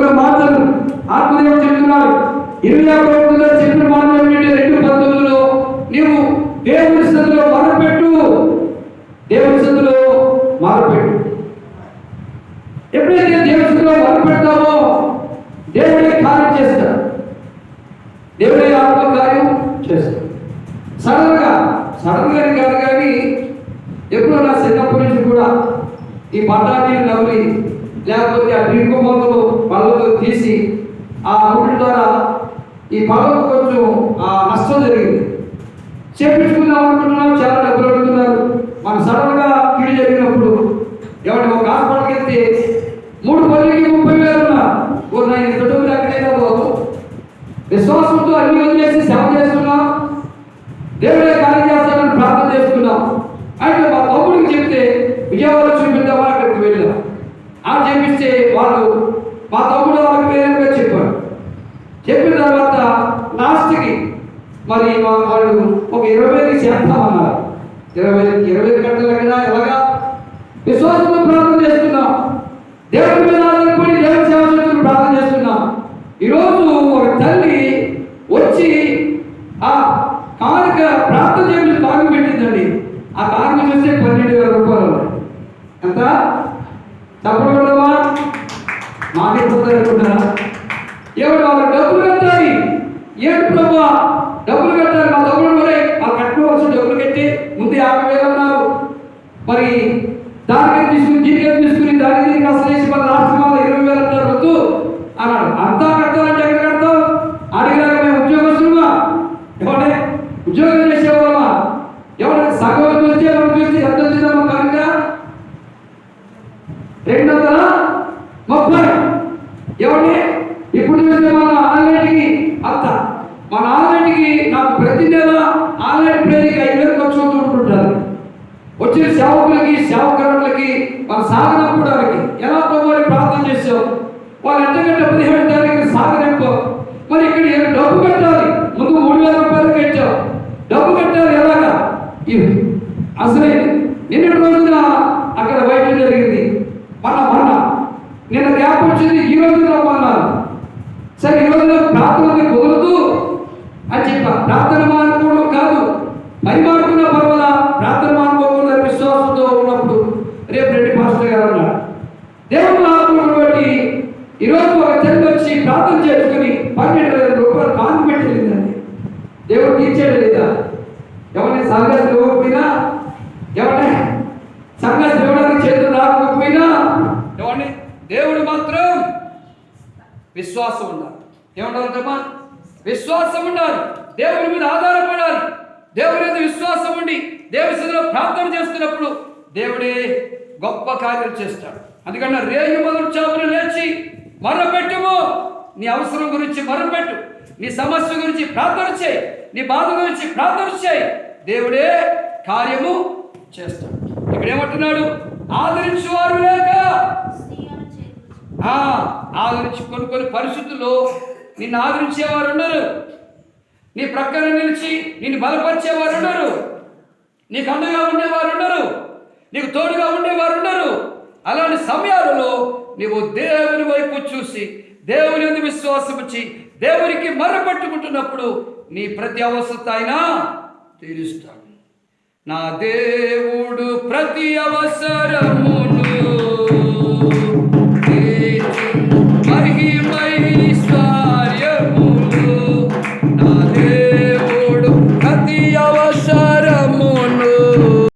చదువుకున్న మాటలు ఆత్మదేవుడు చెప్తున్నారు ఇరవై ప్రభుత్వంలో చెప్పిన మాటలు రెండు పంతొమ్మిదిలో నీవు దేవుని స్థితిలో మొరపెట్టు దేవుని స్థితిలో మొరపెట్టు. ఎప్పుడైతే దేవుని స్థితిలో మొరపెడతామో దేవుడే కార్యం చేస్తాడు. దేవుడే ఆత్మ కార్యం చేస్తాడు. సడన్గా సడన్గా కాదు కానీ ఎప్పుడో నా చిన్నప్పటి నుంచి కూడా ఈ పట్టాన్ని నవ్వి లేకపోతే ఆ డ్రింక్ మొదలు పళ్ళతో తీసి ఆ ముడి ద్వారా ఈ పళ్ళకు కొంచెం ఆ నష్టం జరిగింది. చేపించుకుందాం అనుకుంటున్నాం చాలా డబ్బులు అడుగుతున్నారు. మన సడన్గా కీడు జరిగినప్పుడు ఎవరి ఒక హాస్పిటల్కి వెళ్తే మూడు పళ్ళకి ముప్పై వేలు ఉన్నా. ఓ నా ఇంత డబ్బులు ఎక్కడైనా బాబు. విశ్వాసంతో అన్ని వదిలేసి సేవ చేస్తున్నాం. దేవుడే కార్యం చేస్తానని ప్రార్థన చేస్తున్నాం. అయితే మా తమ్ముడికి చెప్తే విజయవాడ చూపిద్దామని అక్కడికి వెళ్ళాం. అని చెప్పిస్తే వాళ్ళు మా తమ్ముడు వాళ్ళకి వేరేగా చెప్పారు. చెప్పిన తర్వాత లాస్ట్కి మరి మా వాళ్ళు ఒక ఇరవై వేలు చేస్తామన్నారు ఇరవై వేలు ఇరవై ఐదు గంటల కదా ఎలాగా? విశ్వాసంతో ప్రార్థన చేస్తున్నాం. దేవుడి మీద ఆధారపడి దేవుడి సేవ ప్రార్థన చేస్తున్నాం. ఈరోజు ఒక తల్లి వచ్చి ఆ కానుక ప్రార్థన చేయడం కానుక పెట్టిందండి. ఆ కానుక చూస్తే పన్నెండు వేల రూపాయలు ఉన్నాయి. ఎంత తప్పకుండా మాకే పోతారు ఎవరు వాళ్ళ డబ్బులు కట్టాలి. ఏడు ప్రభా డబ్బులు కట్టాలి. మా డబ్బులు మరి ఆ కట్టుకోవాల్సిన డబ్బులు కట్టి. ముందు యాభై వేలు అన్నారు. మరి రెండు వందల ముప్పై. ఏమండి? ఇప్పుడు చూస్తే మన ఆన్లైన్కి అత్త. మన ఆన్లైన్కి నాకు ప్రతి నెల ఆన్లైన్ ప్రేరిక ఐదు వేలు ఖర్చు అవుతుంటుంటారు వచ్చిన సేవకులకి సేవకులకి మన సాగనంపడానికి ఎలా ప్రభుత్వం ప్రార్థన చేసావు వాళ్ళు ఎంతకంటే పదిహేడు తారీఖు సాగనంపు మరి ఇక్కడ డబ్బు కట్టాలి? ముందు మూడు వేల రూపాయలు కట్టావు. డబ్బు కట్టాలి ఎలాగా? ఇవి. అసలే నిన్నటి రోజున అక్కడ వైద్యం జరిగింది మన మొన్న నిన్న గ్యాప్ వచ్చింది ఈ రోజు రమ్మన్నారు సరే ఈ రోజు ప్రార్థనకి కుదరదు అని చెప్ప ప్రార్థన మానుకోవడం కాదు పని మానుకున్న పర్వాలా? ప్రార్థన మానుకోకుండా విశ్వాసంతో ఉన్నప్పుడు. రేపు రెడ్డి మాస్టర్ గారు అన్నారు దేవుడు ఆత్మను బట్టి ఈరోజు ఒక తల్లి వచ్చి ప్రార్థన చేసుకుని పన్నెండు వేల రూపాయలు కాను పెట్టిందండి దేవుడు తీర్చాడు లేదా ఎవరిని సాగర్ ఇవ్వకపోయినా ఎవరిని దేవుడు మాత్రం విశ్వాసం ఉండాలి. తప్ప విశ్వాసం ఉండాలి. దేవుని మీద ఆధారపడాలి. దేవుని మీద విశ్వాసం ఉండి దేవుని స్థితిలో ప్రార్థన చేస్తున్నప్పుడు దేవుడే గొప్ప కార్యాలు చేస్తాడు. అందుకని రేయు మొదలు చాపులు లేచి మర్రపెట్టుము నీ అవసరం గురించి మర్రపెట్టు నీ సమస్య గురించి ప్రార్థన చేయి. నీ బాధ గురించి ప్రార్థన చేయి. దేవుడే కార్యము చేస్తాడు. ఇక్కడ ఏమంటున్నాడు? ఆదరించువారు లేక ఆదరించి కొన్ని కొన్ని పరిస్థితుల్లో నిన్ను ఆదరించేవారు ఉన్నారు నీ ప్రక్కన నిలిచి నిన్ను బలపరిచేవారు ఉన్నారు నీకు అండగా ఉండేవారు ఉన్నారు నీకు తోడుగా ఉండేవారు ఉన్నారు అలాంటి సమయాలలో నీవు దేవుని వైపు చూసి దేవుని మీద విశ్వాసం వచ్చి దేవునికి మరపెట్టుకుంటున్నప్పుడు నీ ప్రతి అవసరత ఆయన తీరుస్తాడు. నా దేవుడు ప్రతి అవసరమును